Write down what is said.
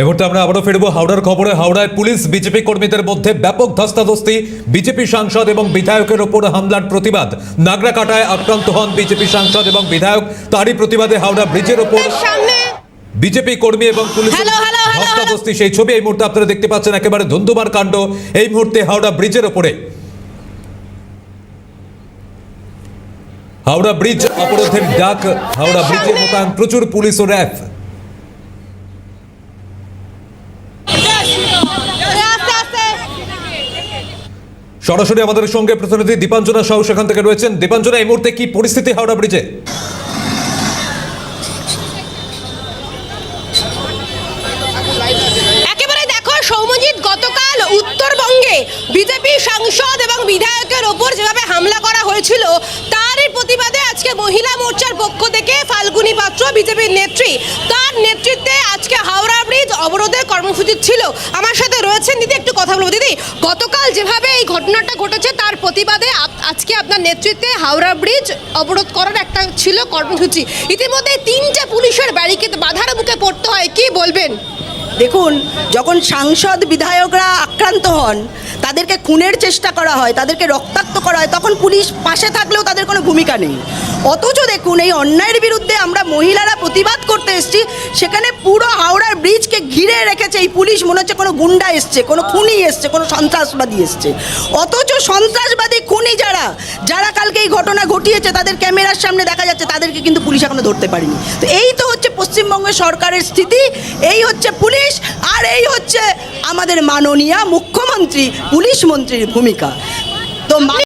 এই মুহূর্তে আমরা আবারও ফিরবো হাওড়ার খবরে। হাওড়ায় পুলিশ বিজেপি কর্মীদের মধ্যে ব্যাপক ধস্তাধস্তি। বিজেপি সাংসদ এবং বিধায়কের ওপর হামলার প্রতিবাদ। নাগরাকাটায় আক্রান্ত হন বিজেপি সাংসদ এবং বিধায়ক। তারই প্রতিবাদে হাওড়া ব্রিজের ওপর বিজেপি কর্মী এবং পুলিশের ধস্তাধস্তি সেই ছবি এই মুহূর্তে আপনারা দেখতে পাচ্ছেন একেবারে ধুন্ধুমার কাণ্ড এই মুহূর্তে হাওড়া ব্রিজের ওপরে। হাওড়া ব্রিজ অবরোধের ডাক হাওড়া ব্রিজের মোতায়েন প্রচুর পুলিশ ও র্যাব। সরাসরি আমাদের সঙ্গে প্রতিনিধি দীপাঞ্জনা সাহু সেখান থেকে রয়েছেন। দীপাঞ্জনা, এই মুহূর্তে কি পরিস্থিতি হাওড়া ব্রিজে? সাংসদ এবং বিধায়কের ওপর যেভাবে হামলা করা হয়েছিল, তারই প্রতিবাদে আজকে মহিলা মোর্চার পক্ষ থেকে ফাল্গুনী পাত্র, বিজেপির নেত্রী, তার নেতৃত্বে আজকে হাওড়া ব্রিজ অবরোধের কর্মসূচি ছিল। আমার সাথে রয়েছেন দিদি একটু কথা বলব দিদি গতকাল যেভাবে এই ঘটনাটা ঘটেছে, তার প্রতিবাদে আজকে আপনার নেতৃত্বে হাওড়া ব্রিজ অবরোধ করার একটা ছিল কর্মসূচি। ইতিমধ্যে তিনটে পুলিশের ব্যারিকেড বাধার মুখে পড়তে হয়। কি বলবেন? দেখুন, যখন সাংসদ বিধায়করা আক্রান্ত হন, তাদেরকে খুনের চেষ্টা করা হয়, তাদেরকে রক্তাক্ত করা হয়, তখন পুলিশ পাশে থাকলেও তাদের কোনো ভূমিকা নেই। অথচ দেখুন, এই অন্যায়ের বিরুদ্ধে আমরা মহিলারা প্রতিবাদ করতে এসেছি। সেখানে পুরো হাওড়ার ব্রিজকে ঘিরে রেখেছে এই পুলিশ। মনে হচ্ছে কোনো গুন্ডা এসছে, কোনো খুনি এসছে, কোনো সন্ত্রাসবাদী এসছে। অথচ সন্ত্রাসবাদী খুনি যারা যারা কালকে এই ঘটনা ঘটিয়েছে, তাদের ক্যামেরার সামনে দেখা যাচ্ছে, তাদেরকে কিন্তু পুলিশ এখনও ধরতে পারেনি। তো এই তো হচ্ছে পশ্চিমবঙ্গের সরকারের স্থিতি। এই হচ্ছে পুলিশ, আর এই হচ্ছে আমাদের মাননীয় মুখ্যমন্ত্রী, পুলিশ মন্ত্রীর ভূমিকা। তো